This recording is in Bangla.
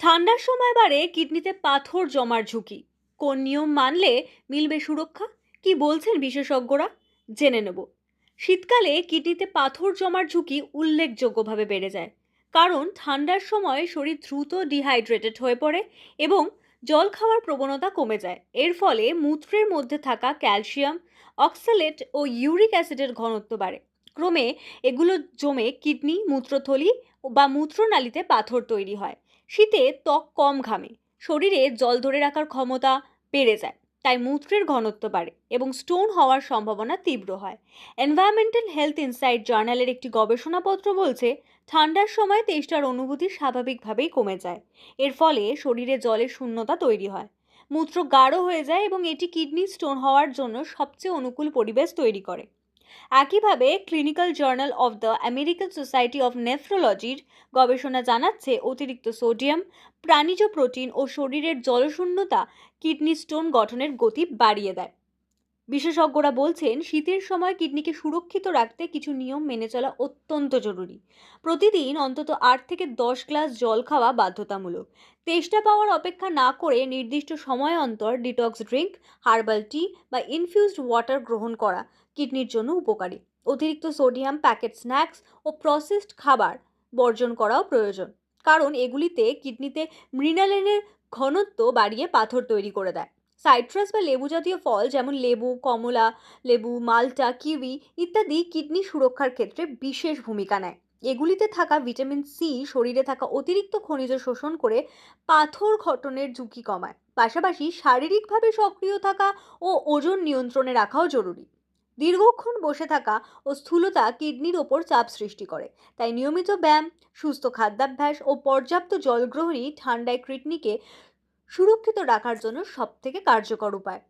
ঠান্ডার সময় বাড়ে কিডনিতে পাথর জমার ঝুঁকি। কোন নিয়ম মানলে মিলবে সুরক্ষা? কি বলছেন বিশেষজ্ঞরা? জেনে নেব। শীতকালে কিডনিতে পাথর জমার ঝুঁকি উল্লেখযোগ্যভাবে বেড়ে যায়। কারণ ঠান্ডার সময় শরীর দ্রুত ডিহাইড্রেটেড হয়ে পড়ে এবং জল খাওয়ার প্রবণতা কমে যায়। এর ফলে মূত্রের মধ্যে থাকা ক্যালসিয়াম, অক্সালেট ও ইউরিক অ্যাসিডের ঘনত্ব বাড়ে। ক্রমে এগুলো জমে কিডনি, মূত্রথলি বা মূত্রনালীতে পাথর তৈরি হয়। শীতে ত্বক কম ঘামে, শরীরে জল ধরে রাখার ক্ষমতা বেড়ে যায়, তাই মূত্রের ঘনত্ব বাড়ে এবং স্টোন হওয়ার সম্ভাবনা তীব্র হয়। এনভায়রনমেন্টাল হেলথ ইনসাইট জার্নালের একটি গবেষণাপত্র বলছে, ঠান্ডার সময় তেষ্টার অনুভূতি স্বাভাবিকভাবেই কমে যায়, এর ফলে শরীরে জলের শূন্যতা তৈরি হয়। মূত্র গাঢ় হয়ে যায় এবং এটি কিডনি স্টোন হওয়ার জন্য সবচেয়ে অনুকূল পরিবেশ তৈরি করে। একইভাবে Clinical Journal of the American Society of নেফ্রোলজির গবেষণা জানাচ্ছে অতিরিক্ত সোডিয়াম, প্রাণীজ প্রোটিন ও শরীরের জলশূন্যতা কিডনি স্টোন গঠনের গতি বাড়িয়ে দেয়। বিশেষজ্ঞরা বলছেন, শীতের সময় কিডনিকে সুরক্ষিত রাখতে কিছু নিয়ম মেনে চলা অত্যন্ত জরুরি। প্রতিদিন অন্তত আট থেকে দশ গ্লাস জল খাওয়া বাধ্যতামূলক। তেষ্টা পাওয়ার অপেক্ষা না করে নির্দিষ্ট সময় অন্তর ডিটক্স ড্রিঙ্ক, হার্বাল টি বা ইনফিউজড ওয়াটার গ্রহণ করা কিডনির জন্য উপকারী। অতিরিক্ত সোডিয়াম প্যাকেট স্ন্যাক্স ও প্রসেসড খাবার বর্জন করাও প্রয়োজন, কারণ এগুলিতে কিডনিতে মৃণালিনের ঘনত্ব বাড়িয়ে পাথর তৈরি করে দেয়। সাইট্রাস বা লেবু জাতীয় ফল যেমন লেবু, কমলা, লেবু, মালটা, কিউই ইত্যাদি কিডনি সুরক্ষার ক্ষেত্রে বিশেষ ভূমিকা নেয়। এগুলিতে থাকা ভিটামিন সি শরীরে থাকা অতিরিক্ত খনিজ শোষণ করে পাথর ঘটনের ঝুঁকি কমায়। পাশাপাশি শারীরিকভাবে সক্রিয় থাকা ও ওজন নিয়ন্ত্রণে রাখাও জরুরি। দীর্ঘক্ষণ বসে থাকা ও স্থূলতা কিডনির ওপর চাপ সৃষ্টি করে। তাই নিয়মিত ব্যায়াম, সুস্থ খাদ্যাভ্যাস ও পর্যাপ্ত জলগ্রহণই ঠান্ডায় কিডনিকে সুরক্ষিত রাখার জন্য সবথেকে কার্যকর উপায়।